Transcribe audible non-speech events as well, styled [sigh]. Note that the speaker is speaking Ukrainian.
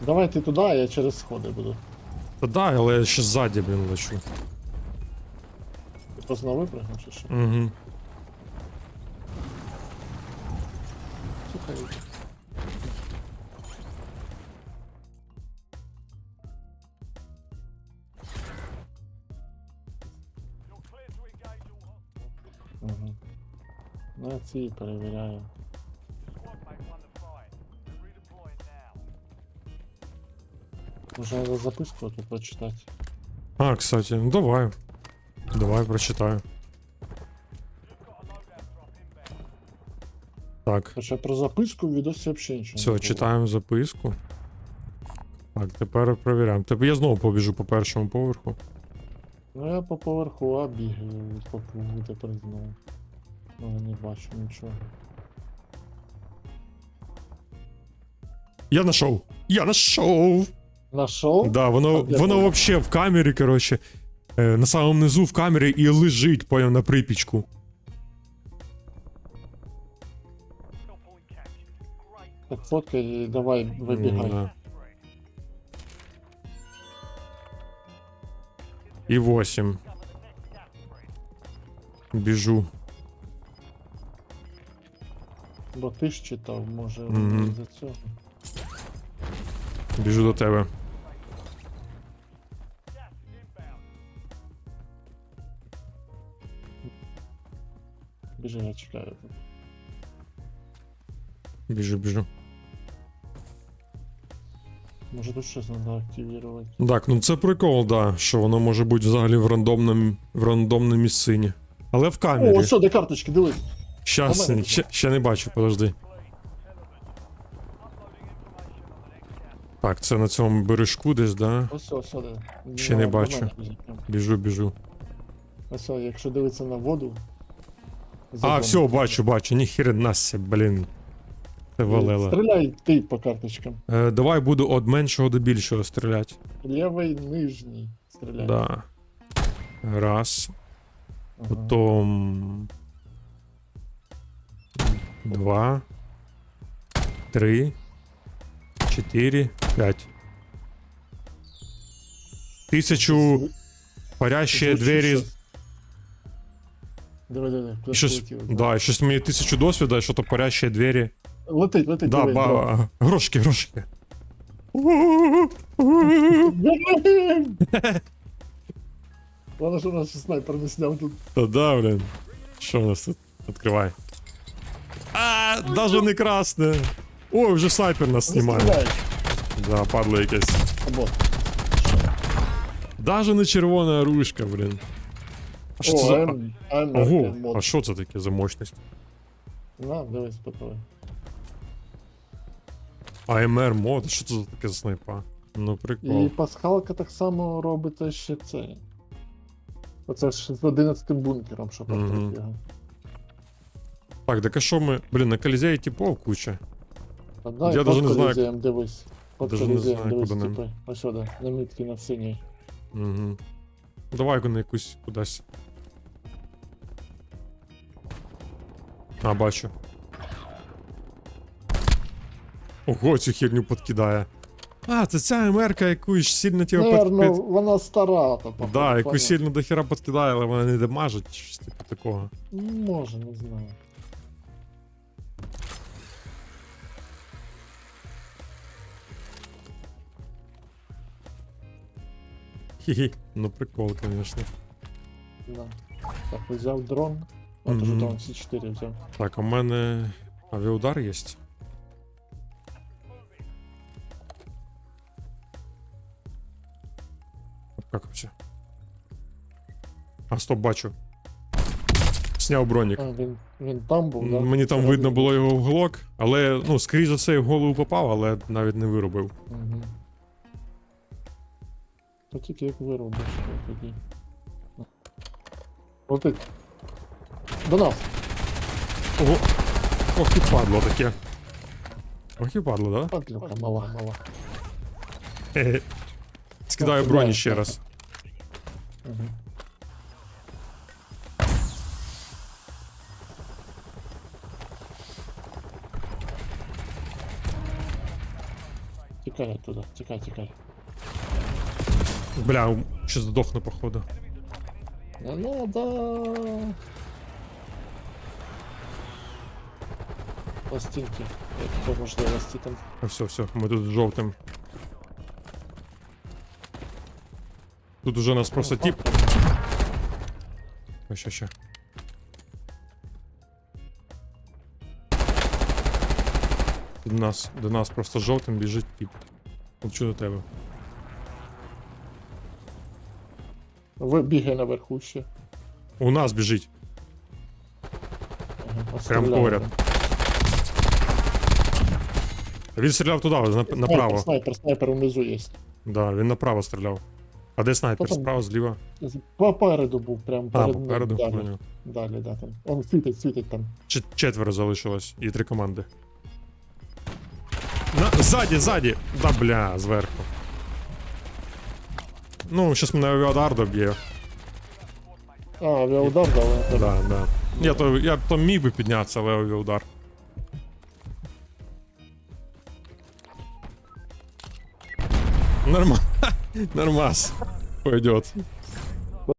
Давай ти туди, а я через сходи буду. Та да, але я ще ззаді, блін, лечу. Ти просто випрыгнув чи що? Угу. Слухай. Угу. Ну, я ці перевіряю. Може, треба записку тут прочитати. А, кстати, ну давай. Давай прочитаю. Так, Хоча про записку в відосі взагалі нічого не все, було. читаємо записку. Так, тепер перевіряємо. Тепер я знову побіжу по першому поверху. Ну я по поверху А бігаю по кругу тепер знову. Але не бачу нічого. Я нашов! Я нашов! Нашов? Да, воно, Так, я воно понял. вообще в камері, коротше. е, На самому низу в камері і лежить, поняв, на припічку. Так фоткай і давай вибігай. Да. І 8. Біжу. Бо ти ж читав, може Мгм. за цього. Біжу до тебе. Біжи, я чекаю. тут. Біжу, біжу. Може тут щось треба активувати. Так, ну це прикол, да, що воно може бути взагалі в рандомному, в рандомній місцині. Але в камері. О, все, де карточки, дивись. Щас, мене ще, ще не бачу, подожди. Так, це на цьому бережку десь, да? Ось, ось, ось. де. Ще не бачу. нормально біжить прям. Біжу, біжу. Ось, ось, якщо дивитися на воду. А, все, бачу, бачу. Ніхрена ся, блін. Це валило. Стріляй ти по карточкам. Е, давай буду від меншого до більшого стріляти. Лівий, нижній. Стріляй. Да. Раз. Ага. Потом. Два. Три. Чотири. П'ять. Тисячу парящі Звучить двері. щось. Диви, диви, куди Щось, полетіло. да, і щось мені тисячу досвіда, що то парящі двері. Летить, летить, Да, диви, дрон. ба, грошки, грошки. Ладно, [laughs] що у нас ще снайпер не сняв тут. Та да, блін. Що у нас тут? Відкривай. А, даже не красне. Ой, вже снайпер нас Не знімає. стріляй. Да, падло якесь. Або. Даже не червона ручка, блін. А що це О, за... М- АМР Ого, а що це таке за мощність? На, дивись, попробуй. АМР мод, а що це за таке за снайпа? Ну прикол. І пасхалка так само робить ще це. Оце ж з 11 бункером, що Мгм. портрет його. Так, так а що ми. Блін, на колізеї типов куча. А дай Я даже не знаю, колізієм дивись. Під даже не колізієм знаю, дивись, куди нам. типи. Ось сюди, на мітки на синій. Угу. Давай на якусь кудись. А, бачу. Ого, цю херню подкидає. А, це ця МРК, яку ж сильно тебе під... вона стара, то походу, Да, яку поняв. сильно до хера подкидає, але вона не дамажить, щось типу такого. Може, не знаю. Хі-хі. Ну прикол, конечно. Да. Так, взяв дрон. От уже Мгм. дрон С4 взяв. Так, у мене авіаудар є. Как вообще? А, стоп, бачу. Сняв бронік. А, він, він там був, да? Мені там Всередині. видно було його в глок, але, ну, скоріш за все, в голову попав, але навіть не виробив. Угу. То тільки як виробиш то тоді. Летить. До нас. Ого. Ох і падло таке. Ох і падло, да? Падлюка мала, мала. [laughs] Хе-хе. Скидаю Так, броні да, ще так. раз. Угу. Тікай оттуда, тікай, тікай. Бля, ще здохну, походу. Не надо. Пластинки, як по можливості там. Все, все, ми тут з жовтим. Тут уже нас просто тип. Ось ще ще. До нас, до нас просто жовтим біжить тип. Мовчу до тебе. Ви бігай наверху ще. У нас біжить. Ага, Прям поряд. Він стріляв туди, на- направо. Снайпер, снайпер внизу є. Да, він направо стріляв. А де снайпер? Справа, зліва? Попереду був, прям А, перед ним. попереду. Далі, поняв. далі, да, там. Он світить, світить там. Ч- четверо залишилось і три команди. На, ззаді, ззаді! Да бля, зверху. Ну, щас мене авіадар доб'є. А, авіаудар дали. Да, да. Я то, я то міг би піднятися, але авіаудар. Нормас. [laughs] Нормас. Пойдет.